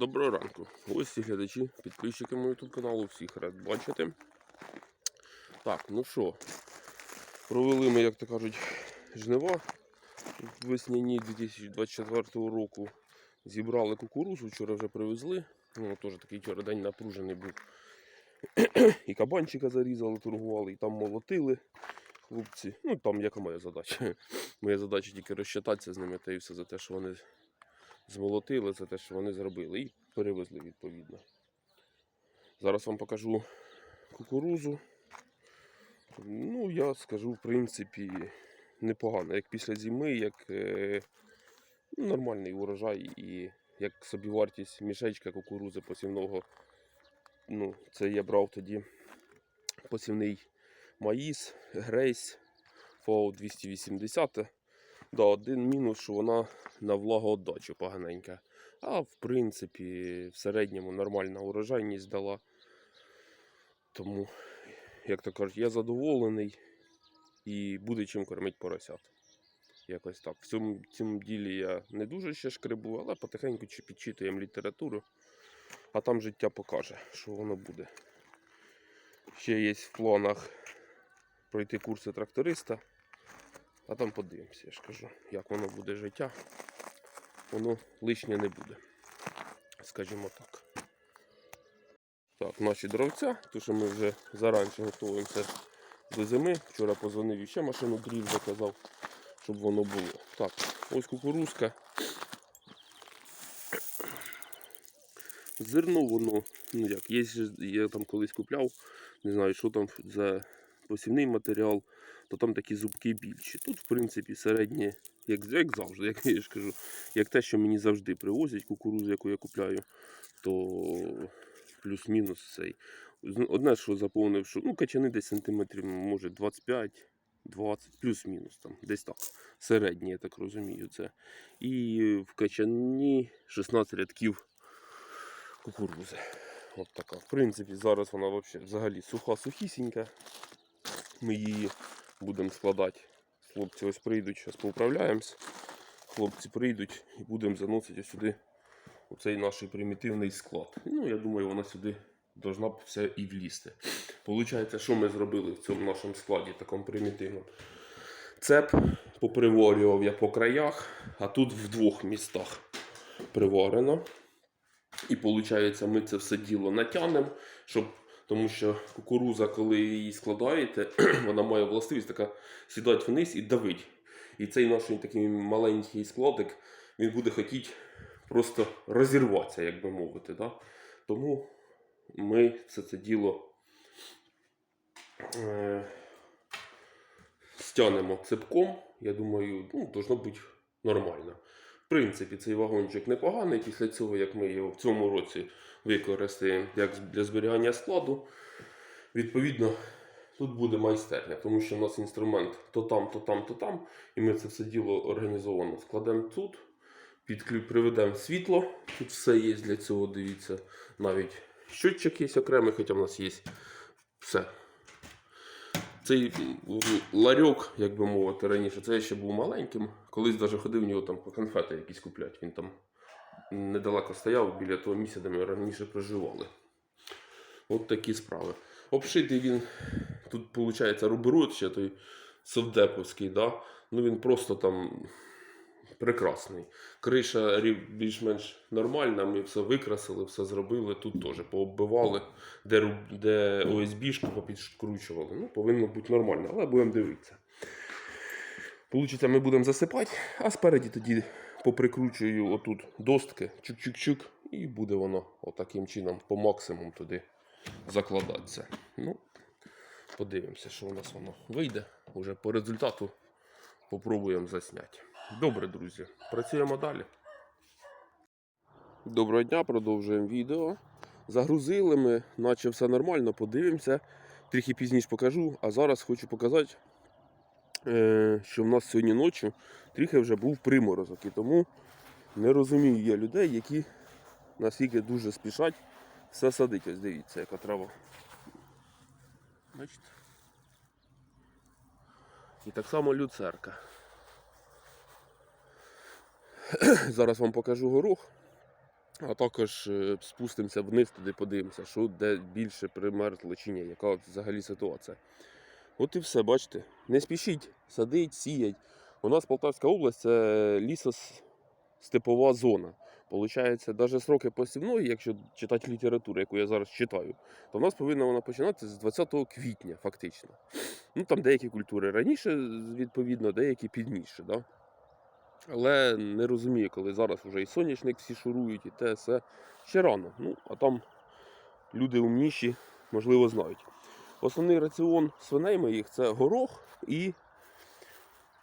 Доброго ранку. Гості, глядачі, підписчики мого YouTube каналу, всіх рад бачити. Так, ну що, провели ми, як то кажуть, жнива весняні 2024 року. Зібрали кукурузу, вчора вже привезли. Ну, теж такий вчора день напружений був. І кабанчика зарізали, торгували, і там молотили хлопці. Ну там яка моя задача. Моя задача тільки розчитатися з ними та і все за те, що вони змолотили, за те, що вони зробили, і перевезли відповідно. Зараз вам покажу кукурузу. Ну, я скажу, в принципі, непогано. Як після зими, як е, ну, нормальний урожай і як собівартість мішечка кукурузи посівного. Ну, це я брав тоді посівний маїс, грейс, ФО 280. Да, один мінус, що вона на влагоотдачу поганенька. А в принципі, в середньому нормальна урожайність дала. Тому, як то кажуть, я задоволений і буде чим кормити поросят. Якось так. В цьому, цьому ділі я не дуже ще шкребу, але потихеньку чи- підчитуємо літературу, а там життя покаже, що воно буде. Ще є в планах пройти курси тракториста. А там подивимося, я ж кажу, як воно буде життя. Воно лишнє не буде. Скажімо так. Так, наші дровця, то що ми вже заранше готуємося до зими. Вчора позвонив і ще машину дрів заказав, щоб воно було. Так, ось кукурузка. Зерно воно, ну як, є, я там колись купляв, не знаю, що там за посівний матеріал, то там такі зубки більші. Тут, в принципі, середнє, як, як завжди, як я ж кажу, як те, що мені завжди привозять кукурузу, яку я купляю, то плюс-мінус цей. Одне, що заповнив, що ну, качани десь сантиметрів, може 25, 20, плюс-мінус там, десь так. Середнє, я так розумію, це. І в качані 16 рядків кукурузи. От така. В принципі, зараз вона взагалі суха сухісінька. Ми її будемо складати. Хлопці ось прийдуть, зараз поуправляємось. Хлопці прийдуть і будемо заносити сюди оцей наш примітивний склад. Ну, я думаю, вона сюди должна все і влізти. Получається, що ми зробили в цьому нашому складі, такому примітивному. Цеп поприварював я по краях, а тут в двох містах приварено. І виходить, ми це все діло натягнемо, щоб, тому що кукуруза, коли її складаєте, вона має властивість така сідати вниз і давить. І цей наш такий маленький складик, він буде хотіти просто розірватися, як би мовити. Да? Тому ми це, це діло е, стягнемо цепком. Я думаю, ну, должно бути нормально. Принципі, цей вагончик непоганий. Після цього, як ми його в цьому році використаємо як для зберігання складу, відповідно, тут буде майстерня, тому що в нас інструмент то там, то там, то там. І ми це все діло організовано складемо тут, підклю... приведемо світло. Тут все є для цього, дивіться. Навіть щотчик є окремий, хоча в нас є все. Цей ларьок, як би мовити, раніше, це я ще був маленьким. Колись навіть ходив в нього там конфети якісь купляти. Він там недалеко стояв біля того місця, де ми раніше проживали. От такі справи. Обшитий він, тут виходить руберот ще той совдеповський, да? ну він просто там прекрасний. Криша більш-менш нормальна, ми все викрасили, все зробили, тут теж пооббивали, де, де ОСБшку попідкручували. Ну, повинно бути нормально, але будемо дивитися. Получиться, ми будемо засипати, а спереді тоді поприкручую отут достки, чук-чук-чук, і буде воно отаким чином по максимуму туди закладатися. Ну, подивимося, що у нас воно вийде. Уже по результату попробуємо засняти. Добре, друзі, працюємо далі. Доброго дня, продовжуємо відео. Загрузили ми, наче все нормально, подивимося. Трохи пізніше покажу, а зараз хочу показати, що в нас сьогодні ночі трохи вже був приморозок. І тому не розумію я людей, які наскільки дуже спішать все садить. Ось дивіться, яка трава. Бачите? І так само люцерка. Зараз вам покажу горох. А також е, спустимося вниз туди, подивимося, що де більше примерзло чи ні, яка взагалі ситуація. От і все, бачите. Не спішіть садить, сіять. У нас Полтавська область це лісостепова зона. Получається, навіть сроки посівної, якщо читати літературу, яку я зараз читаю, то в нас повинна вона починатися з 20 квітня, фактично. Ну там деякі культури раніше, відповідно, деякі пізніше. Да? Але не розумію, коли зараз вже і соняшник всі шурують, і те все. Ще рано. Ну, а там люди умніші, можливо, знають. Основний раціон свиней моїх це горох і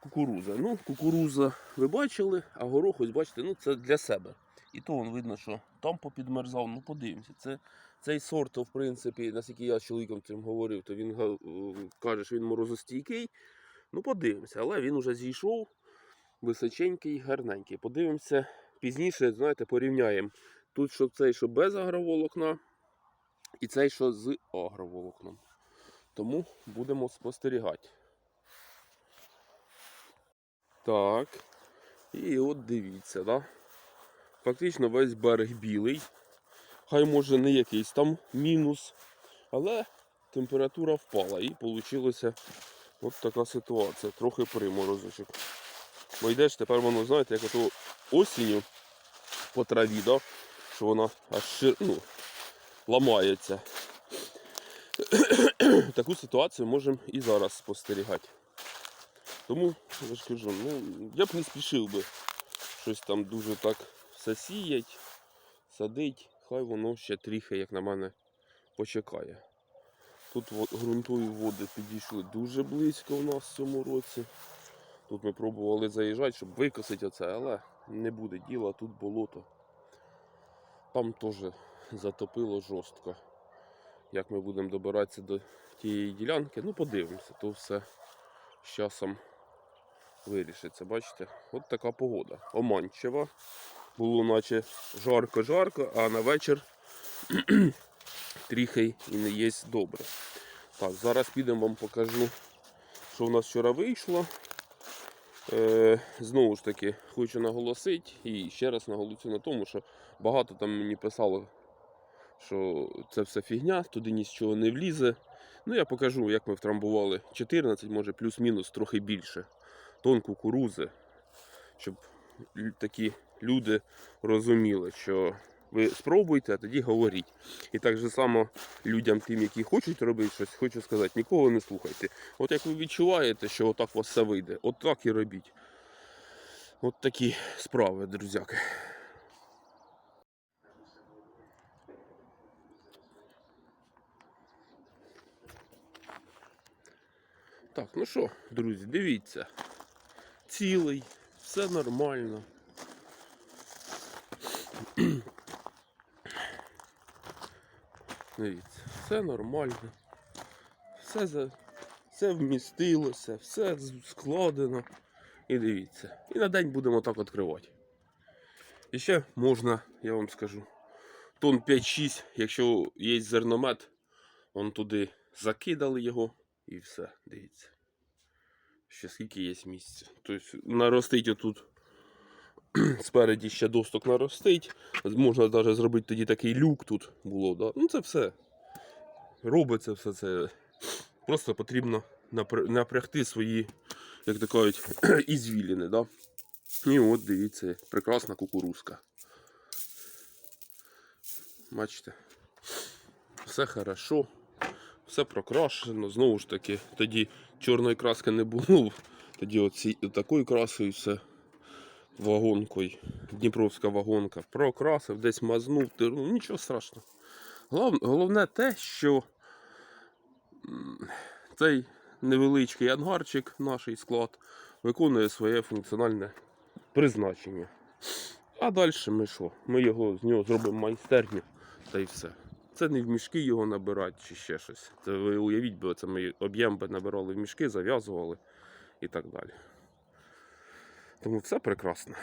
кукуруза. Ну, кукуруза ви бачили, а горох, ось бачите, ну це для себе. І то вон видно, що там попідмерзав, ну подивимося. Це, цей сорт, в принципі, наскільки я з чоловіком цим говорив, то він е, каже, що він морозостійкий. Ну, подивимося, але він уже зійшов височенький, гарненький. Подивимося пізніше, знаєте, порівняємо. Тут що цей, що без агроволокна, і цей, що з агроволокном. Тому будемо спостерігати. Так. І от дивіться, да? Фактично весь берег білий. Хай може не якийсь там мінус, але температура впала і вийшла от така ситуація. Трохи приморозочок. Бо йдеш, тепер воно, знаєте, як ото осінню по траві, да? що вона аж ну, ламається. Таку ситуацію можемо і зараз спостерігати. Тому я ж кажу, ну, я б не спішив би щось там дуже так все сіять, садить, хай воно ще трохи, як на мене, почекає. Тут ґрунтові води підійшли дуже близько в нас в цьому році. Тут ми пробували заїжджати, щоб викосити оце, але не буде діла, тут болото. Там теж затопило жорстко. Як ми будемо добиратися до тієї ділянки, ну подивимося, то все з часом вирішиться. Бачите? От така погода. Оманчева. Було наче жарко-жарко, а на вечір трохи і не є добре. Так, зараз підемо вам покажу, що в нас вчора вийшло. Е, знову ж таки, хочу наголосити і ще раз наголосю на тому, що багато там мені писало, що це все фігня, туди нічого не влізе. Ну, я покажу, як ми втрамбували 14, може плюс-мінус трохи більше тонн кукурузи, щоб такі люди розуміли, що ви спробуйте, а тоді говоріть. І так же само людям, тим, які хочуть робити щось, хочу сказати, нікого не слухайте. От як ви відчуваєте, що отак у вас все вийде, от так і робіть. От такі справи, друзяки. Так, ну що, друзі, дивіться. Цілий, все нормально. Дивіться, все нормально. Все, за... все вмістилося, все складено. І дивіться. І на день будемо так відкривати. І ще можна, я вам скажу, тон 5-6, якщо є зерномет, он туди закидали його і все, дивіться. Ще скільки є місця. Тобто наростить отут спереді ще досток наростить. Можна навіть зробити тоді такий люк тут було. Да? Ну це все. Робиться все це. Просто потрібно напрягти свої, як то кажуть, ізвіліни. Да? І от дивіться, прекрасна кукурузка. Бачите? Все хорошо, все прокрашено. Знову ж таки, тоді чорної краски не було. Тоді оці, такою красою все вагонкою. Дніпровська вагонка. Прокрасив, десь мазнув, ну, нічого страшного. Голов- Головне те, що цей невеличкий ангарчик, наш склад, виконує своє функціональне призначення. А далі ми що? Ми його з нього зробимо майстерню та й все. Це не в мішки його набирати чи ще щось. Це ви уявіть, бо це ми об'єм би набирали в мішки, зав'язували і так далі. Тому все прекрасно.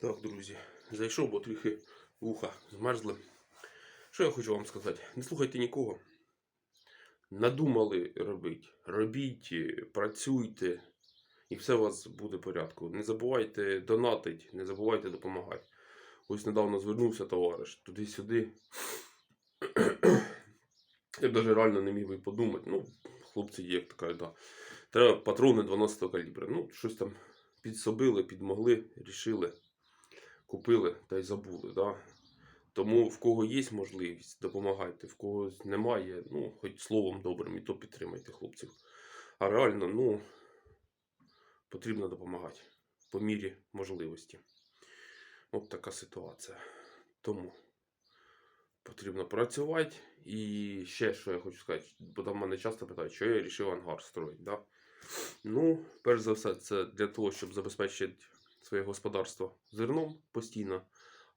Так, друзі, зайшов, бо трохи вуха змерзли. Що я хочу вам сказати? Не слухайте нікого. Надумали робити. Робіть, е, працюйте, і все у вас буде в порядку. Не забувайте донатити, не забувайте допомагати. Ось недавно звернувся товариш туди-сюди. Я навіть реально не міг би подумати. Ну, хлопці є, така, да. Треба патрони 12 калібра. Ну, щось там підсобили, підмогли, рішили, купили та й забули. Да? Тому в кого є можливість, допомагайте, в кого немає, ну, хоч словом добрим, і то підтримайте хлопців. А реально, ну, потрібно допомагати по мірі можливості. От така ситуація. Тому потрібно працювати. І ще що я хочу сказати, бо там мене часто питають, що я вирішив ангар строїти. Да? Ну, перш за все, це для того, щоб забезпечити своє господарство зерном постійно.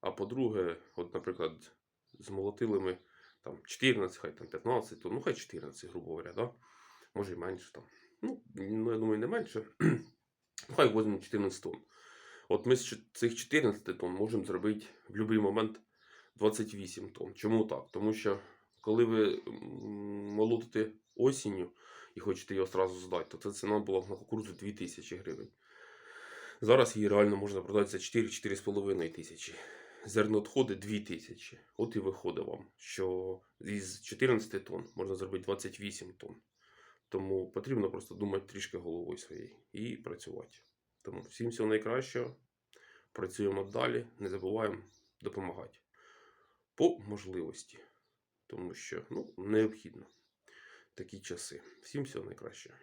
А по-друге, от, наприклад, змолотили ми там 14, хай там 15, то ну хай 14, грубо говоря, да? може і менше там. Ну, ну, я думаю, не менше. Ну, хай візьмемо 14 тонн. От ми з цих 14 тонн можемо зробити в будь-який момент 28 тонн. Чому так? Тому що коли ви молотите осінню і хочете його одразу здати, то це ціна була на кукурудзу 2000 гривень. Зараз її реально можна продати за 4-4,5 тисячі. Зерноотходи 2000. От і виходить вам, що із 14 тонн можна зробити 28 тонн. Тому потрібно просто думати трішки головою своєю і працювати. Тому всім всього найкращого. Працюємо далі, не забуваємо допомагати по можливості. Тому що ну, необхідно такі часи. Всім всього найкращого.